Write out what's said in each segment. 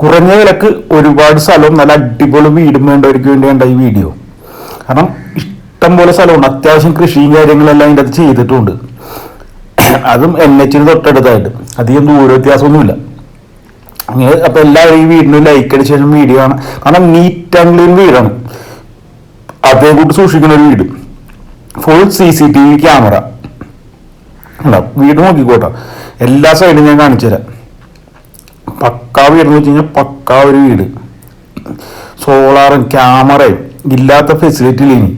കുറഞ്ഞ വിലക്ക് ഒരുപാട് സ്ഥലവും നല്ല അടിപൊളി വീടും വേണ്ടവർക്ക് വേണ്ടി വേണ്ടിയാണ് ഈ വീഡിയോ. കാരണം ഇഷ്ടം പോലെ സ്ഥലമുണ്ട്. അത്യാവശ്യം കൃഷിയും കാര്യങ്ങളെല്ലാം അതിന്റെ അത് ചെയ്തിട്ടുണ്ട്. അതും എൻ എച്ചിന് തൊട്ടടുത്തായിട്ട്. അധികം ദൂര വ്യത്യാസമൊന്നുമില്ല. അങ്ങനെ അപ്പൊ എല്ലാവരും ഈ വീടിനും ലൈക്ക് അടിച്ച ശേഷം വീഡിയോ ആണ് കാരണം നീറ്റ് ആൻഡ് ക്ലീൻ വീടാണ്. അതേ കൂട്ട് സൂക്ഷിക്കുന്ന ഒരു വീട്. Full C C T V camera ഉണ്ടാവും വീട് നോക്കിക്കോട്ടെ. എല്ലാ സൈഡും ഞാൻ കാണിച്ചു തരാം പക്കാ വീട് എന്ന് വെച്ച് കഴിഞ്ഞാൽ പക്കാ ഒരു വീട്. സോളാറും ക്യാമറയും ഇല്ലാത്ത ഫെസിലിറ്റി ഇനി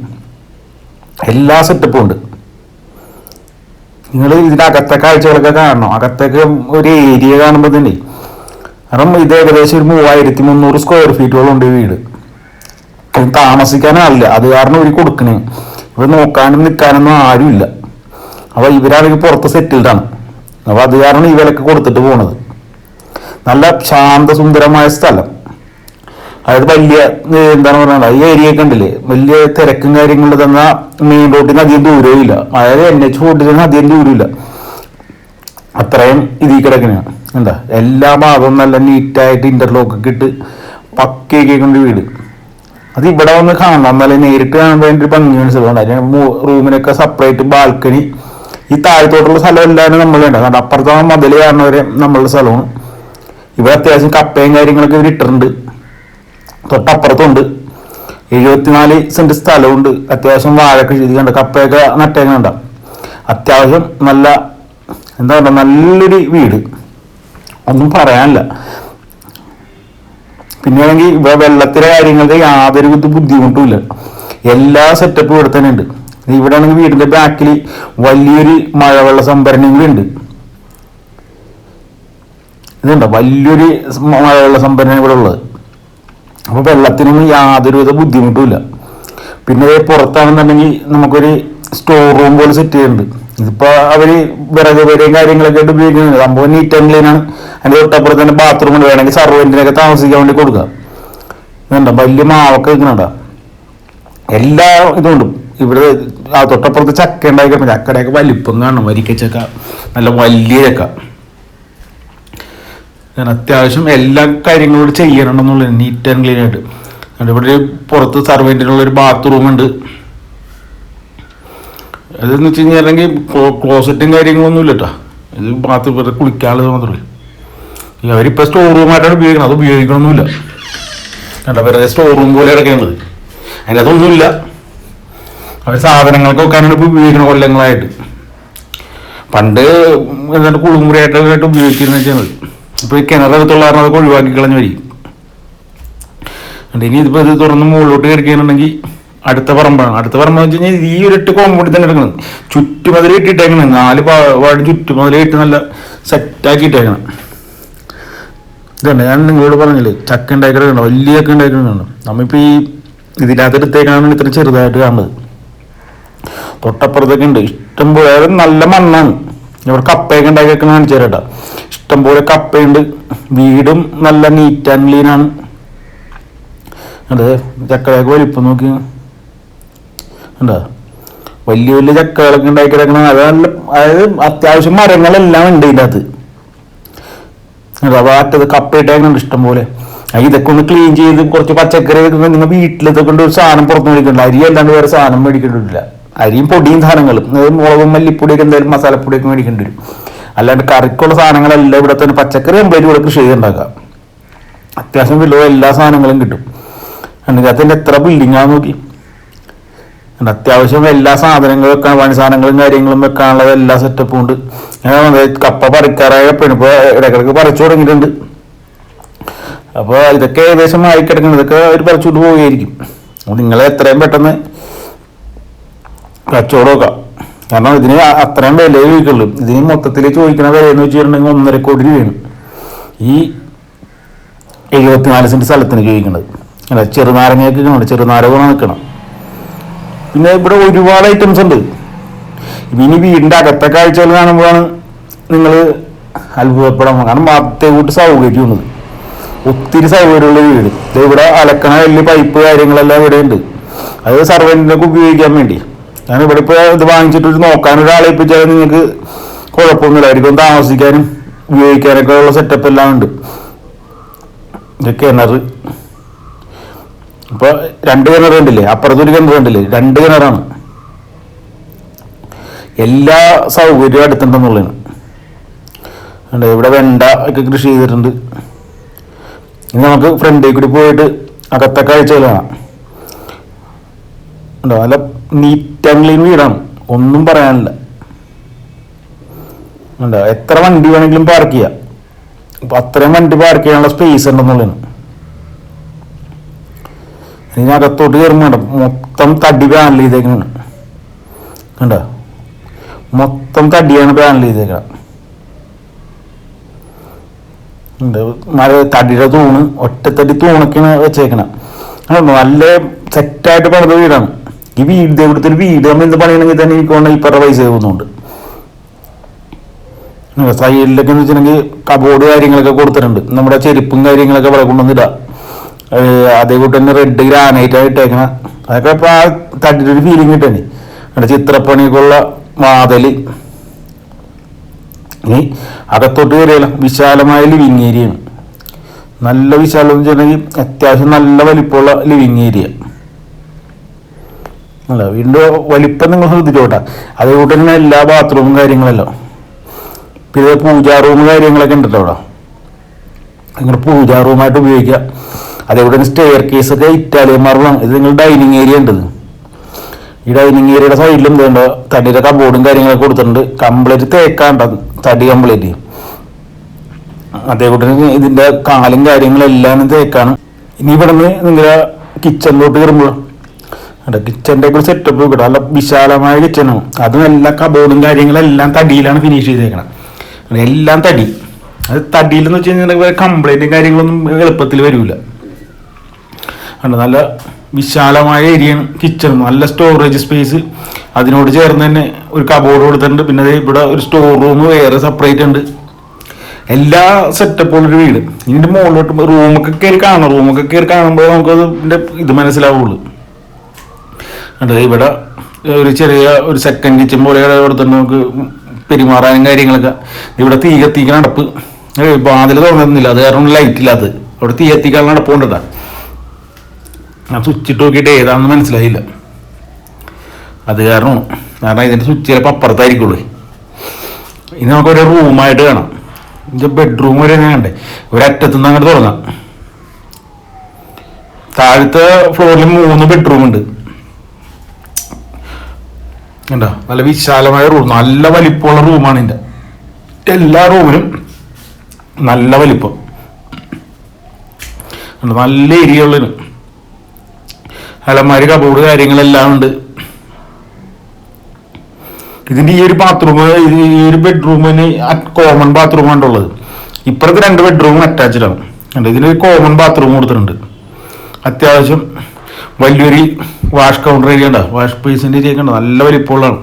എല്ലാ സെറ്റപ്പും ഉണ്ട്. നിങ്ങൾ ഇതിന്റെ അകത്തെ കാഴ്ചകളൊക്കെ കാണണം. അകത്തൊക്കെ ഒരു ഏരിയ കാണുമ്പോൾ തന്നെ. കാരണം ഇത് ഏകദേശം ഒരു മൂവായിരത്തി മുന്നൂറ് സ്ക്വയർ ഫീറ്റോളം ഉണ്ട് ഈ വീട്. താമസിക്കാനാവില്ല അത് കാരണം ഇവർ കൊടുക്കണേ. ഇവർ നോക്കാനും നിൽക്കാനൊന്നും ആരുമില്ല. അപ്പോൾ ഇവരാണെങ്കിൽ പുറത്ത് സെറ്റിൽഡാണ് അപ്പോൾ അപ്പൊ അത് കാരണം ഈ വിലക്ക് കൊടുത്തിട്ട് പോണത്. നല്ല ശാന്തസുന്ദരമായ സ്ഥലം. അതായത് വലിയ എന്താണ് പറയുന്നത് ഈ ഏരിയ ഒക്കെ ഉണ്ടല്ലേ? വലിയ തിരക്കും കാര്യങ്ങളും തന്ന മെയിൻ റോഡിന് അധികം ദൂരവും ഇല്ല. അതായത് എൻ എച്ച് ഫോർട്ടിന് അധികം ദൂരമില്ല അത്രയും ഇതിൽ കിടക്കുന്നതാണ് എന്താ? എല്ലാ ഭാഗവും നല്ല നീറ്റായിട്ട് ഇന്റർലോക്ക് ഒക്കെ ഇട്ട് പക്കയൊക്കെ കൊണ്ട് വീട്. അത് ഇവിടെ വന്ന് കാണണം. എന്നാലേ നേരിട്ട് കാണാൻ വേണ്ടി ഒരു ഭംഗി അതിന് റൂമിനൊക്കെ സെപ്പറേറ്റ് ബാൽക്കണി ഈ താഴത്തോട്ടുള്ള സ്ഥലം എല്ലാം നമ്മളുണ്ട് കാരണം അപ്പുറത്താണ് മതിൽ കാണുന്നവരെ നമ്മളുടെ സ്ഥലമാണ്. ഇവിടെ അത്യാവശ്യം കപ്പയും കാര്യങ്ങളൊക്കെ ഇവർ ഇട്ടിട്ടുണ്ട്. തൊട്ടപ്പുറത്തുണ്ട്. എഴുപത്തിനാല് സെന്റ് സ്ഥലമുണ്ട് അത്യാവശ്യം വാഴൊക്കെ ചെയ്തിട്ടുണ്ട് കപ്പയൊക്കെ നട്ടേക്കുന്നുണ്ട അത്യാവശ്യം നല്ല എന്താ പറയുക നല്ലൊരു വീട്. ഒന്നും പറയാനില്ല. പിന്നെയാണെങ്കിൽ ഇവിടെ വെള്ളത്തിലെ കാര്യങ്ങൾക്ക് യാതൊരു ബുദ്ധിമുട്ടുമില്ല എല്ലാ സെറ്റപ്പും ഇവിടെ തന്നെ ഉണ്ട് ഇവിടെ ആണെങ്കിൽ വീടിന്റെ ബാക്കിൽ വലിയൊരു മഴവെള്ള സംഭരണി ഉണ്ട്. ഇതുണ്ടോ? വലിയൊരു മഴവെള്ള സംഭരണി ഇവിടെ ഉള്ളത്. അപ്പോൾ വെള്ളത്തിനൊന്നും യാതൊരുവിധ ബുദ്ധിമുട്ടുമില്ല. പിന്നെ പുറത്താണെന്നുണ്ടെങ്കിൽ നമുക്കൊരു സ്റ്റോർ റൂം പോലെ സെറ്റ് ചെയ്യുന്നുണ്ട് ഇതിപ്പോൾ അവർ വിറക് വരെയും കാര്യങ്ങളൊക്കെ ആയിട്ട് ഉപയോഗിക്കുന്നുണ്ട് സംഭവം നീറ്റ് ആൻഡ് ക്ലീൻ ആണ്. അതിന്റെ തൊട്ടപ്പുറത്ത് തന്നെ ബാത്റൂം ഉണ്ട്. വേണമെങ്കിൽ സർവന്റിനൊക്കെ താമസിക്കാൻ വേണ്ടി കൊടുക്കുക ഇതുണ്ടോ? വലിയ മാവൊക്കെ വെക്കുന്നുണ്ടോ എല്ലാ ഇതുണ്ട് ഇവിടെ ആ തൊട്ടപ്പുറത്ത് ചക്ക ഉണ്ടാക്കി ചക്കയുടെയൊക്കെ വലിപ്പം കാണണം. വരിക്കച്ചക്ക. നല്ല വലിയ ചക്ക. ഞാൻ അത്യാവശ്യം എല്ലാ കാര്യങ്ങളും ചെയ്യണം എന്നുള്ളത് നീറ്റ് ആൻഡ് ക്ലീൻ ആയിട്ട്. ഇവിടെ പുറത്ത് സർവന്റിനുള്ള ഒരു ബാത്റൂം ഉണ്ട്. അതെന്ന് വെച്ച് കഴിഞ്ഞാൽ ക്ലോസറ്റും കാര്യങ്ങളൊന്നും ഇല്ല ഇത് ബാത്റൂം വെറുതെ കുളിക്കാനുള്ളത് മാത്രമേ അവരിപ്പോൾ സ്റ്റോർ റൂമായിട്ടാണ് ഉപയോഗിക്കുന്നത് അത് ഉപയോഗിക്കണമൊന്നുമില്ല. കണ്ട വെറുതെ സ്റ്റോർ റൂം പോലെ കിടക്കുന്നത് അതൊന്നുമില്ല അവർ സാധനങ്ങൾക്ക് വെക്കാനാണ് ഇപ്പോൾ ഉപയോഗിക്കുന്നത് കൊല്ലങ്ങളായിട്ട്. പണ്ട് എന്താണ് കുളിമുറിയായിട്ടൊക്കെ ഉപയോഗിച്ചിരുന്ന വെച്ചാൽ ഇപ്പോൾ ഈ കിണറകത്തുള്ള കാരണം അതൊക്കെ ഒഴിവാക്കി കളഞ്ഞു വരിക ഇനി ഇതിപ്പോൾ ഇത് തുറന്ന് മുകളിലോട്ട് കിടക്കുകയാണെന്നുണ്ടെങ്കിൽ അടുത്ത പറമ്പാണ്. അടുത്ത പറമ്പ് വെച്ച് കഴിഞ്ഞാൽ ഈ ഒരു എട്ട് കോമ്പൗണ്ടിൽ തന്നെ എടുക്കണം ചുറ്റുമതിൽ ഇട്ടിട്ടേക്കണം. നാല് പാട് ചുറ്റുമതിൽ ഇട്ട് നല്ല സെറ്റാക്കി ഇട്ടേക്കണം. ഇതുണ്ട് ഞാൻ നിങ്ങളോട് പറഞ്ഞില്ലേ ചക്ക ഉണ്ടാക്കിയിട്ടുണ്ട് വലിയ ചക്ക ഉണ്ടാക്കിയിട്ടുണ്ട് നമ്മളിപ്പോൾ ഈ ഇതിനകത്ത് എടുത്തേക്കാണ് ഇത്ര ചെറുതായിട്ട് കാണുന്നത്. തൊട്ടപ്പുറത്തൊക്കെ ഉണ്ട്. ഇഷ്ടംപോലെ നല്ല മണ്ണാണ്. ഇവിടെ കപ്പയൊക്കെ ഉണ്ടാക്കിയൊക്കെ കാണിച്ചു തരാട്ടാ ഇഷ്ടംപോലെ കപ്പയുണ്ട്. വീടും നല്ല നീറ്റ് ആൻഡ് ക്ലീൻ ആണ്. അതെ ചക്കയൊക്കെ വലിപ്പം നോക്കി. ഉണ്ടോ വലിയ വലിയ ചക്കകളൊക്കെ ഉണ്ടാക്കി കിടക്കണം അത് നല്ല അതായത് അത്യാവശ്യം മരങ്ങളെല്ലാം ഉണ്ട് ഇതിന്റെ അത് കപ്പ കപ്പയിട്ടേക്കുന്നുണ്ട് ഇഷ്ടം പോലെ ആ ഇതൊക്കെ ഒന്ന് ക്ലീൻ ചെയ്ത് കുറച്ച് പച്ചക്കറി വെക്കുമ്പോൾ നിങ്ങൾ വീട്ടിലത്തെ കൊണ്ട് ഒരു സാധനം പുറത്ത് മേടിക്കണ്ട. അരി അല്ലാണ്ട് വേറെ സാധനം മേടിക്കേണ്ടിട്ടില്ല അരിയും പൊടിയും സാധനങ്ങളും. മുളകും മല്ലിപ്പൊടിയൊക്കെ എന്തായാലും മസാലപ്പൊടിയൊക്കെ മേടിക്കേണ്ടി വരും. അല്ലാണ്ട് കറിക്കുള്ള സാധനങ്ങളെല്ലാം ഇവിടെ തന്നെ പച്ചക്കറി കംപ്ലീറ്റ് ഇവിടെ കൃഷി ചെയ്തുണ്ടാക്കാം അത്യാവശ്യം വില എല്ലാ സാധനങ്ങളും കിട്ടും. എന്നിട്ട് അതിന്റെ എത്ര ബിൽഡിങ്ങാന്ന് നോക്കി. അത്യാവശ്യം എല്ലാ സാധനങ്ങളും വെക്കാൻ പണി സാധനങ്ങളും കാര്യങ്ങളും വെക്കാനുള്ളത് എല്ലാ സെറ്റപ്പും ഉണ്ട്. കപ്പ പറിക്കാറായ പെണ്ണിപ്പോ ഇടയ്ക്കിടയ്ക്ക് പറിച്ചു തുടങ്ങിയിട്ടുണ്ട്. അപ്പോൾ ഇതൊക്കെ ഏകദേശം ആയി കിടക്കുന്നത് ഇതൊക്കെ അവർ പറിച്ചുകൊണ്ട് പോവുകയായിരിക്കും. നിങ്ങളെ എത്രയും പെട്ടെന്ന് കച്ചവടം നോക്കാം കാരണം ഇതിന് അത്രയും വില ചോദിക്കുള്ളൂ ഇതിന് മൊത്തത്തിൽ ചോദിക്കുന്ന വില എന്ന് വെച്ചിട്ടുണ്ടെങ്കിൽ ഒന്നര കോടി രൂപയാണ്. ഈ എഴുപത്തിനാല് സെന്റ് സ്ഥലത്തിന് ചോദിക്കുന്നത് അല്ല ചെറുനാരങ്ങയൊക്കെ കാണും ചെറുനാരക നിൽക്കണം പിന്നെ ഇവിടെ ഒരുപാട് ഐറ്റംസ് ഉണ്ട്. ഇനി വീടിന്റെ അകത്തെ കാഴ്ചകൾ കാണുമ്പോഴാണ് നിങ്ങൾ അത്ഭുതപ്പെടാൻ കാരണം അതേ കൂട്ട് സൗകര്യമുള്ളത് ഒത്തിരി സൗകര്യമുള്ള വീട്. ഇവിടെ അലക്കണ വലിയ പൈപ്പ് കാര്യങ്ങളെല്ലാം ഇവിടെ ഉണ്ട് അത് സർവന്റിനൊക്കെ ഉപയോഗിക്കാൻ വേണ്ടി. ഞാൻ ഇവിടെ ഇപ്പോൾ ഇത് വാങ്ങിച്ചിട്ട് നോക്കാൻ ഒരാളെ ഏൽപ്പിച്ചാൽ നിങ്ങൾക്ക് കുഴപ്പമൊന്നുമില്ലായിരിക്കും. താമസിക്കാനും ഉപയോഗിക്കാനൊക്കെ ഉള്ള സെറ്റപ്പ് എല്ലാം ഉണ്ട്. ഇത് കിണർ. ഇപ്പൊ രണ്ട് കിണർ കണ്ടില്ലേ? അപ്പുറത്തൊരു കിണർ കണ്ടില്ലേ? രണ്ട് കിണറാണ്. എല്ലാ സൗകര്യവും അടുത്തുണ്ടെന്നുള്ളതാണ്. ഇവിടെ വെണ്ട ഒക്കെ കൃഷി ചെയ്തിട്ടുണ്ട്. ഇനി നമുക്ക് ഫ്രണ്ടിൽ കൂടി പോയിട്ട് അകത്തെ കാഴ്ചകൾ കാണാം. ഉണ്ടോ നല്ല നീറ്റ് ആൻഡ് ക്ലീൻ വീടാണ് ഒന്നും പറയാനില്ല. ഉണ്ടോ എത്ര വണ്ടി വേണമെങ്കിലും പാർക്ക് ചെയ്യാം. അപ്പൊ അത്രയും വണ്ടി പാർക്ക് ചെയ്യാനുള്ള സ്പേസ് ഉണ്ടെന്നുള്ളതാണ്. ഇനി അകത്തോട്ട് കയറുമ്പോൾ മൊത്തം തടി പാനൽ ചെയ്തേക്കാണ് കണ്ടോ? മൊത്തം തടിയാണ് പാനൽ ചെയ്തേക്കണം മര തടിയുടെ തൂണ് ഒറ്റത്തടി തൂണൊക്കെയാണ് വെച്ചേക്കണം നല്ല സെറ്റായിട്ട് പണിത വീടാണ്. ഈ വീട് ഇവിടുത്തെ ഒരു വീട്. നമ്മൾ എന്ത് പണിയണമെങ്കിൽ തന്നെ എനിക്ക് വേണം പറഞ്ഞ പൈസ പോകുന്നുണ്ട് സൈഡിലൊക്കെ എന്ന് വെച്ചിട്ടുണ്ടെങ്കിൽ കബോർഡ് കാര്യങ്ങളൊക്കെ കൊടുത്തിട്ടുണ്ട്. നമ്മുടെ ചെരുപ്പും കാര്യങ്ങളൊക്കെ ഇവിടെ കൊണ്ടുവന്നില്ല അതേ കൂട്ടി തന്നെ റെഡ് ഗ്രാനൈറ്റ് ആയിട്ടേക്കണ അതൊക്കെ ഇപ്പം ആ തട്ടിട്ടൊരു ഫീലിംഗ് കിട്ടണേ അവിടെ ചിത്രപ്പണിക്കുള്ള വാതൽ. ഇനി അകത്തോട്ട് കയറിയല്ല വിശാലമായ ലിവിങ് ഏരിയയാണ് നല്ല വിശാലം എന്ന് വെച്ചിട്ടുണ്ടെങ്കിൽ അത്യാവശ്യം നല്ല വലിപ്പമുള്ള ലിവിങ് ഏരിയ അല്ല വീടിന്റെ വലിപ്പം നിങ്ങൾ ശ്രദ്ധിച്ചോട്ടെ. അതുകൊണ്ട് തന്നെ എല്ലാ ബാത്റൂമും കാര്യങ്ങളല്ലോ. പിന്നെ പൂജാ റൂം കാര്യങ്ങളൊക്കെ ഉണ്ടല്ലോ അവിടെ. നിങ്ങൾ പൂജാ റൂമായിട്ട് ഉപയോഗിക്കുക. അതേപോലെ തന്നെ സ്റ്റെയർ കേസ് ഒക്കെ ഇറ്റാലിയൻ മാർബിളാണ് ഇത് നിങ്ങൾ ഡൈനിങ് ഏരിയ ഉണ്ട് ഈ ഡൈനിങ് ഏരിയയുടെ സൈഡിലും ഇതുണ്ട്. തടിയുടെ കബോർഡും കാര്യങ്ങളൊക്കെ കൊടുത്തിട്ടുണ്ട്. കംപ്ലീറ്റ് തേക്കാണ്ട തടി കംപ്ലീറ്റ് അതേപോലെ തന്നെ ഇതിന്റെ കാലും കാര്യങ്ങളെല്ലാം തേക്കാണ്. ഇനി ഇവിടെ നിന്ന് നിങ്ങളുടെ കിച്ചണിലോട്ട് കയറുമ്പോൾ കിച്ചന്റെ ഒക്കെ സെറ്റപ്പ് കിട്ടും നല്ല വിശാലമായ കിച്ചണാണ് അതും എല്ലാ കബോർഡും കാര്യങ്ങളെല്ലാം തടിയിലാണ് ഫിനിഷ് ചെയ്തേക്കണം. എല്ലാം തടി. അത് തടിയിലെന്ന് വെച്ച് കഴിഞ്ഞാൽ കംപ്ലൈന്റും കാര്യങ്ങളൊന്നും എളുപ്പത്തിൽ വരില്ല അവിടെ നല്ല വിശാലമായ ഏരിയയാണ് കിച്ചൺ നല്ല സ്റ്റോറേജ് സ്പേസ് അതിനോട് ചേർന്ന് തന്നെ ഒരു കബോർഡ് കൊടുത്തിട്ടുണ്ട്. പിന്നെ ഇവിടെ ഒരു സ്റ്റോർ റൂം വേറെ സെപ്പറേറ്റ് ഉണ്ട്. എല്ലാ സെറ്റപ്പും ഒരു വീട്. ഇതിന്റെ മുകളിലോട്ട് റൂമൊക്കെ കയറി കാണണം. റൂമൊക്കെ കയറി കാണുമ്പോൾ നമുക്കത് ഇത് മനസ്സിലാവുള്ളൂ. ഉണ്ട് ഇവിടെ ഒരു ചെറിയ ഒരു സെക്കൻഡ് കിച്ചൺ പോലെ തന്നെ നമുക്ക് പെരുമാറാനും കാര്യങ്ങളൊക്കെ. ഇവിടെ തീ കത്തിക്കാൻ നടപ്പ് വാതിൽ തുറന്നിരുന്നില്ല. അത് കാരണം ലൈറ്റ് ഇല്ലാത്തത് അവിടെ തീ കത്തിക്കാനുള്ള നടപ്പുണ്ടതാ ഞാൻ സ്വിച്ചിട്ട് നോക്കിയിട്ട് ഏതാണെന്ന് മനസ്സിലായില്ല. അത് കാരണം കാരണം ഇതിന്റെ സ്വിച്ച് ചിലപ്പോൾ അപ്പുറത്തായിരിക്കുള്ളൂ. ഇനി നമുക്ക് ഒരു റൂമായിട്ട് കാണാം. ഇതിന്റെ ബെഡ്റൂം വരെ ഞാൻ കണ്ടേ. ഒരറ്റത്തുനിന്ന് അങ്ങോട്ട് തുടങ്ങാം താഴത്തെ ഫ്ലോറിൽ മൂന്ന് ബെഡ്റൂം ഉണ്ട്. കണ്ടോ നല്ല വിശാലമായ റൂം നല്ല വലിപ്പമുള്ള റൂമാണ് എന്റെ എല്ലാ റൂമിലും നല്ല വലിപ്പം. നല്ല ഏരിയ ഉള്ളതിന് അലമാരി കബോർഡ് കാര്യങ്ങളെല്ലാം ഉണ്ട്. ഇതിന്റെ ഈ ഒരു ബാത്റൂം ഈ ഒരു ബെഡ്റൂമിന് കോമൺ ബാത്റൂമാണ് ഉള്ളത്. ഇപ്പുറത്ത് രണ്ട് ബെഡ്റൂമും അറ്റാച്ച്ഡ് ആണ്. ഇതിന് കോമൺ ബാത്റൂം കൊടുത്തിട്ടുണ്ട്. അത്യാവശ്യം വലിയൊരു വാഷ് കൗണ്ടർ ഏരിയ വാഷ് പീസിന്റെ ഏരിയ ഉണ്ട്. നല്ല വലിപ്പമുള്ളതാണ്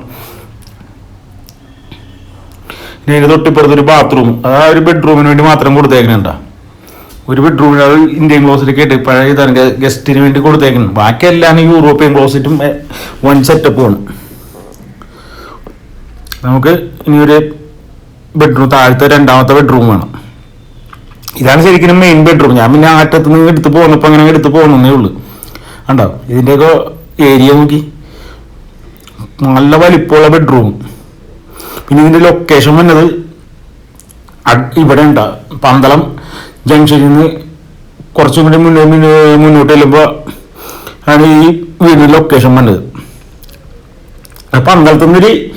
പിന്നെ ഇത് തൊട്ടിപ്പുറത്തൊരു ബാത്റൂം ആ ഒരു ബെഡ്റൂമിന് വേണ്ടി മാത്രം കൊടുത്തേക്കുന്നുണ്ട ഒരു ബെഡ്റൂമിന് അത് ഇന്ത്യൻ ക്ലോസറ്റ് കേട്ട് പഴയ ഇതാണ് ഗസ്റ്റിന് വേണ്ടി കൊടുത്തേക്കുന്നു ബാക്കി എല്ലാം യൂറോപ്യൻ ക്ലോസറ്റും വൺ സെറ്റപ്പുമാണ് നമുക്ക് ഇനി ഒരു ബെഡ്റൂം താഴത്തെ രണ്ടാമത്തെ ബെഡ്റൂം വേണം. ഇതാണ് ശരിക്കും മെയിൻ ബെഡ്റൂം ഞാൻ പിന്നെ ആറ്റത്ത് നിന്ന് എടുത്ത് പോകുന്നപ്പോൾ അങ്ങനെ എടുത്ത് പോകുന്നേ ഉള്ളൂ. കണ്ടോ? ഇതിന്റെയൊക്കെ ഏരിയ നോക്കി. നല്ല വലിപ്പമുള്ള ബെഡ്റൂം പിന്നെ ഇതിന്റെ ലൊക്കേഷൻ വന്നത് ഇവിടെ ഉണ്ടോ. പന്തളം ജംഗ്ഷനിൽ നിന്ന് കുറച്ചും കൂടി മുന്നോ മുന്നോ- മുന്നോട്ട് ചെല്ലുമ്പോൾ ആണ് ഈ വീടിന്റെ ലൊക്കേഷൻ വന്നത്. പന്തളത്തുനിന്നൊരു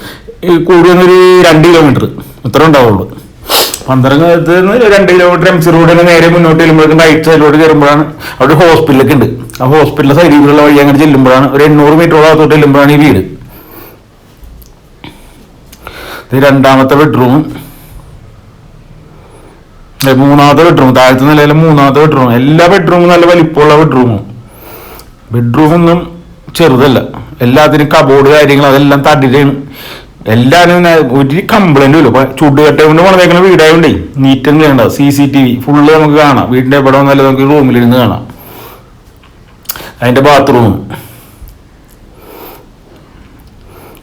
കൂടിയൊന്നൊരു രണ്ട് കിലോമീറ്റർ ഇത്ര ഉണ്ടാവുള്ളൂ. നിന്ന് രണ്ട് കിലോമീറ്റർ എം സി റോഡിന് നേരെ മുന്നോട്ട് ചെല്ലുമ്പോഴേക്കും റൈറ്റ് സൈഡിലോട്ട് കയറുമ്പോഴാണ് അവിടെ ഹോസ്പിറ്റലൊക്കെ ഉണ്ട്. ആ ഹോസ്പിറ്റലിലെ സൈഡിലുള്ള വഴി അങ്ങനെ ചെല്ലുമ്പോഴാണ് ഒരു എണ്ണൂറ് മീറ്റർ അകത്തോട്ട് ചെല്ലുമ്പോഴാണ് ഈ വീട്. ഇത് രണ്ടാമത്തെ ബെഡ്റൂം മൂന്നാമത്തെ ബെഡ്റൂം താഴത്തെ നിലയിലെ മൂന്നാമത്തെ ബെഡ്റൂം എല്ലാ ബെഡ്റൂമും നല്ല വലിപ്പമുള്ള ബെഡ്റൂമും ബെഡ്റൂമൊന്നും ചെറുതല്ല. എല്ലാത്തിനും കബോർഡ് കാര്യങ്ങൾ അതെല്ലാം തടിയിലാണ്. എല്ലാവരും ഒരു കംപ്ലൈന്റ് ഇല്ല. ചൂട് കൊണ്ട് പണിതേക്കുന്ന വീടായോണ്ടേ നീറ്റ് തന്നെ വേണ്ട C C T V full നമുക്ക് കാണാം. വീടിന്റെ എവിടെ വന്നാലും നമുക്ക് റൂമിലിരുന്ന് കാണാം. അതിന്റെ ബാത്റൂം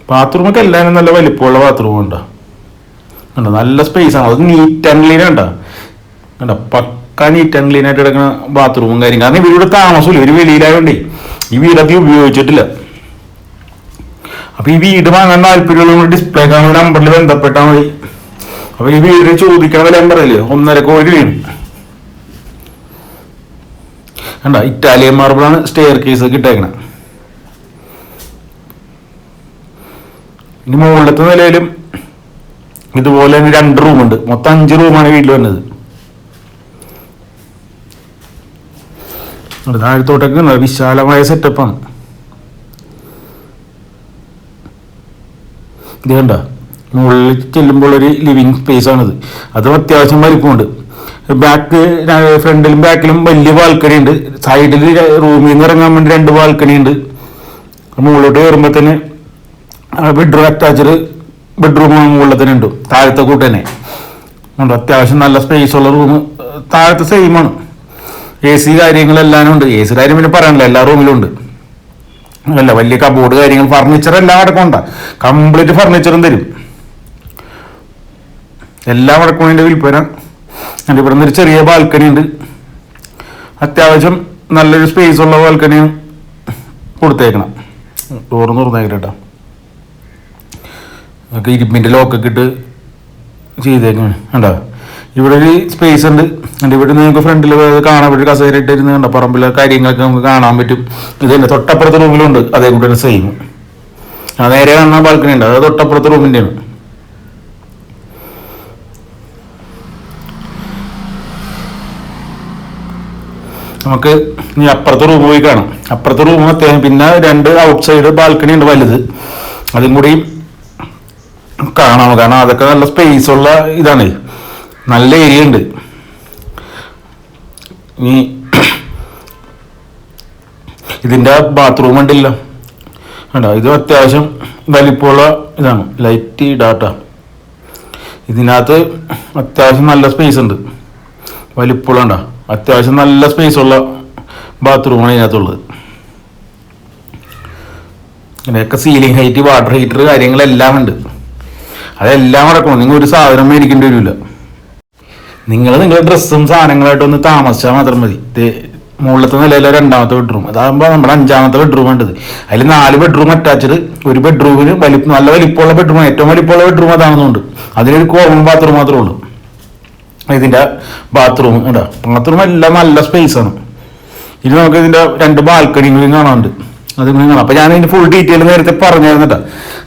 ബാത്റൂമൊക്കെ എല്ലാവരും നല്ല വലിപ്പമുള്ള ബാത്റൂം ഉണ്ടോ? കണ്ടോ? നല്ല സ്പേസ് ആണ്. അത് നീറ്റ് ആൻഡ് ക്ലീൻ ഉണ്ടോ കണ്ടോ? പക്ക നീറ്റ് ആൻഡ് ക്ലീൻ ആയിട്ട് കിടക്കുന്ന ബാത്റൂമും കാര്യം കാരണം ഇവരിവിടെ താമസമില്ല. ഇവർ വെളിയിലായോണ്ടേ ഈ വീടൊക്കെ ഉപയോഗിച്ചിട്ടില്ല. അപ്പൊ ഈ വീട് വാങ്ങാൻ താല്പര്യമുള്ള ഡിസ്പ്ലേ കാണുന്ന നമ്പറിൽ ബന്ധപ്പെട്ടാൽ മതി. അപ്പൊ ഈ വീട് ചോദിക്കണ വില പറയില്ലേ? ഒന്നര കോടി വീട് കണ്ട? ഇറ്റാലിയൻ മാർബിളാണ് സ്റ്റെയർ കേസ് കിട്ടേക്കണ ഇനി മുകളിലത്തെ നിലയിലും ഇതുപോലെ തന്നെ രണ്ട് റൂമുണ്ട് മൊത്തം അഞ്ച് റൂമാണ് വീട്ടിൽ വന്നത് താഴത്തോട്ടൊക്കെ. വിശാലമായ സെറ്റപ്പാണ് ഇത് കണ്ട? മുകളിൽ ചെല്ലുമ്പോൾ ഒരു ലിവിങ് സ്പേസ് ആണിത്. അതും അത്യാവശ്യം വലിപ്പമുണ്ട്. ബാക്ക് ഫ്രണ്ടിലും ബാക്കിലും വലിയ ബാൽക്കണി ഉണ്ട്. സൈഡിൽ റൂമിൽ നിന്ന് ഇറങ്ങാൻ വേണ്ടി രണ്ട് ബാൽക്കണി ഉണ്ട്. മുകളിലോട്ട് കയറുമ്പോൾ തന്നെ ബെഡ്റൂം അറ്റാച്ച്ഡ് ബെഡ്റൂം മുകളിൽ തന്നെ ഉണ്ട്. താഴത്തെ കൂട്ട് തന്നെ. ഉണ്ട് അത്യാവശ്യം നല്ല സ്പേസ് ഉള്ള റൂം താഴത്തെ സെയിമാണ് എ സി കാര്യങ്ങളെല്ലാം ഉണ്ട്. എ സി കാര്യം പിന്നെ പറയാനില്ല. എല്ലാ റൂമിലും ഉണ്ട്. അല്ല വലിയ കബോർഡ് കാര്യങ്ങൾ ഫർണിച്ചർ എല്ലാം അടക്കം ഉണ്ട് കംപ്ലീറ്റ് ഫർണിച്ചറും തരും. എല്ലാം അടക്കം അടക്കമുണ്ട് വിൽപ്പന. എന്റെ ഇവിടെ നിന്നൊരു ചെറിയ ബാൽക്കണി ഉണ്ട്. അത്യാവശ്യം നല്ലൊരു സ്പേസ് ഉള്ള ബാൽക്കണി കൊടുത്തേക്കണം. ഡോറ് തുറന്നേക്കണം കേട്ടോ ഒക്കെ ഇരുമ്പിന്റെ ലോക്കൊക്കെ ഇട്ട് ചെയ്തേക്കണം. കണ്ടോ? ഇവിടെ ഒരു സ്പേസ് ഉണ്ട്. എന്റെ ഇവിടെ നിങ്ങൾക്ക് ഫ്രണ്ടിൽ കാണാൻ പറ്റും കസേര ഇട്ടിരുന്ന് കണ്ട? പറമ്പിലെ കാര്യങ്ങളൊക്കെ നമുക്ക് കാണാൻ പറ്റും. ഇത് തന്നെ തൊട്ടപ്പുറത്തെ റൂമിലുണ്ട് അതേ കൂടെ തന്നെ സെയിം ആ നേരെ കാണുന്ന ബാൽക്കണി ഉണ്ട്. അത് തൊട്ടപ്പുറത്തെ റൂമിന്റെയാണ് നമുക്ക് ഇനി അപ്പുറത്തെ റൂം പോയി കാണാം. അപ്പുറത്തെ റൂം അത്യാവശ്യം പിന്നെ രണ്ട് ഔട്ട് സൈഡ് ബാൽക്കണി ഉണ്ട് വലുത്. അതും കൂടി കാണാം. കാരണം അതൊക്കെ നല്ല സ്പേസ് ഉള്ള ഇതാണ്. നല്ല ഏരിയ ഉണ്ട്. ഇനി ഇതിന്റെ ബാത്റൂം ഉണ്ടല്ലോ. കണ്ടോ? ഇത് അത്യാവശ്യം വലിപ്പമുള്ള ഇതാണ്. ലൈറ്റ് ഡാറ്റ ഇതിനകത്ത് അത്യാവശ്യം നല്ല സ്പേസ് ഉണ്ട്. വലിപ്പമുള്ള ഉണ്ടോ അത്യാവശ്യം നല്ല സ്പേസ് ഉള്ള ബാത്റൂമാണ് ഇതിനകത്തുള്ളത്. ഇതിനൊക്കെ സീലിംഗ് ഹൈറ്റ് വാട്ടർ ഹീറ്റർ കാര്യങ്ങളെല്ലാം ഉണ്ട്. അതെല്ലാം അടക്കണം. നിങ്ങൾ ഒരു സാധനം മേടിക്കേണ്ടി വരില്ല നിങ്ങൾ നിങ്ങളുടെ ഡ്രസ്സും സാധനങ്ങളായിട്ട് ഒന്ന് താമസിച്ചാൽ മാത്രം മതി. മുകളിലത്തെ നിലയിലെ രണ്ടാമത്തെ ബെഡ്റൂം അതാകുമ്പോൾ നമ്മുടെ അഞ്ചാമത്തെ ബെഡ്റൂം ഉണ്ട് അതിൽ നാല് ബെഡ്റൂം അറ്റാച്ച്ഡ് ഒരു ബെഡ്റൂമിന് വലി നല്ല വലിപ്പമുള്ള ബെഡ്റൂം ഏറ്റവും വലിപ്പമുള്ള ബെഡ്റൂം അതാണെന്നുണ്ട്. അതിനൊരു കോമൺ ബാത്റൂം മാത്രമേ ഉള്ളൂ. ഇതിന്റെ ബാത്റൂം ഉണ്ടോ ബാത്റൂം എല്ലാം നല്ല സ്പേസാണ് ഇനി നമുക്ക് ഇതിന്റെ രണ്ട് ബാൽക്കണികളും കാണാനുണ്ട്. അതും കാണാം. അപ്പോൾ ഞാൻ ഇതിന്റെ ഫുൾ ഡീറ്റെയിൽ നേരത്തെ പറഞ്ഞായിരുന്നു കേട്ടോ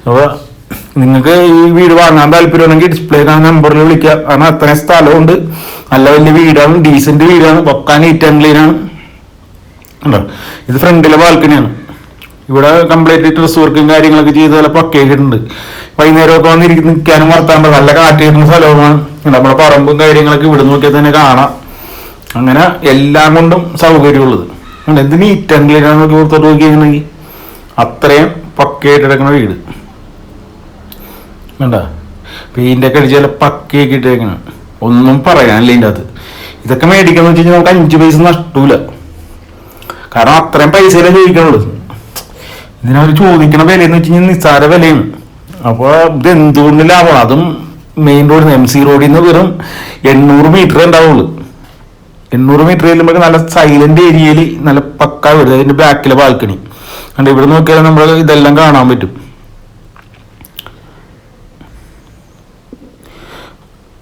അപ്പൊ നിങ്ങൾക്ക് ഈ വീട് വാങ്ങാൻ താല്പര്യമുണ്ടെങ്കിൽ ഡിസ്പ്ലേ കാണുന്ന നമ്പറിൽ വിളിക്കുക. കാരണം അത്രയും സ്ഥലമുണ്ട്. നല്ല വലിയ വീടാണ്. ഡീസന്റ് വീടാണ്. വെക്കാൻ നീറ്റ് ആൻഡ് ക്ലീൻ ആണ്. ഇത് ഫ്രണ്ടിലെ ബാൽക്കണിയാണ്. ഇവിടെ കംപ്ലീറ്റ് ഡ്രസ് വർക്കും കാര്യങ്ങളൊക്കെ ചെയ്ത് നല്ല പക്കയായിട്ടുണ്ട് വൈകുന്നേരമൊക്കെ വന്നിരിക്കുന്ന നിൽക്കാനും വർത്താൻ നല്ല കാറ്റ് കിട്ടുന്ന സ്ഥലവുമാണ്. നമ്മുടെ പറമ്പും കാര്യങ്ങളൊക്കെ ഇവിടെ നോക്കിയാൽ തന്നെ കാണാം. അങ്ങനെ എല്ലാം കൊണ്ടും സൗകര്യമുള്ളത്. എന്ത് നീറ്റ് ആൻഡ് ക്ലീൻ ആണെന്നൊക്കെ ഓർത്തോട്ട് നോക്കിയാണെങ്കിൽ അത്രയും പക്കയായിട്ട് കിടക്കുന്ന വീട്. വേണ്ട പെയിന്റൊക്കെ അടിച്ച് ചില പക്കയൊക്കെ ഒന്നും പറയാനില്ല ഇതിന്റെ അത് ഇതൊക്കെ മേടിക്കാന്ന് വെച്ച് കഴിഞ്ഞാൽ നമുക്ക് അഞ്ച് പൈസ നഷ്ടൂല കാരണം അത്രയും പൈസയിലേ ചോദിക്കണുള്ളൂ ഇതിനവർ ചോദിക്കണ വിലയെന്ന് വെച്ച് കഴിഞ്ഞാൽ നിസ്സാര വിലയാണ്. അപ്പോൾ ഇത് എന്തുകൊണ്ട് ലാഭമാണ് അതും മെയിൻ റോഡിൽ നിന്ന് എം സി റോഡിൽ നിന്ന് വെറും എണ്ണൂറ് മീറ്റർ ഉണ്ടാവുള്ളൂ. എണ്ണൂറ് മീറ്റർ ചെല്ലുമ്പോൾ നല്ല സൈലന്റ് ഏരിയയിൽ നല്ല പക്കാ വരുന്നത് അതിന്റെ ബാക്കിലെ ബാൽക്കണി കണ്ട്? ഇവിടെ നോക്കിയാൽ നമ്മൾ ഇതെല്ലാം കാണാൻ പറ്റും.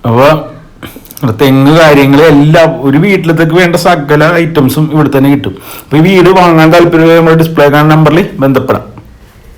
അപ്പൊ തെങ്ങ് കാര്യങ്ങൾ എല്ലാം ഒരു വീട്ടിലത്തേക്ക് വേണ്ട സകല ഐറ്റംസും ഇവിടെ തന്നെ കിട്ടും. അപ്പൊ ഈ വീട് വാങ്ങാൻ താല്പര്യം നമ്മുടെ ഡിസ്പ്ലേ കാണുന്ന നമ്പറിൽ ബന്ധപ്പെടാം.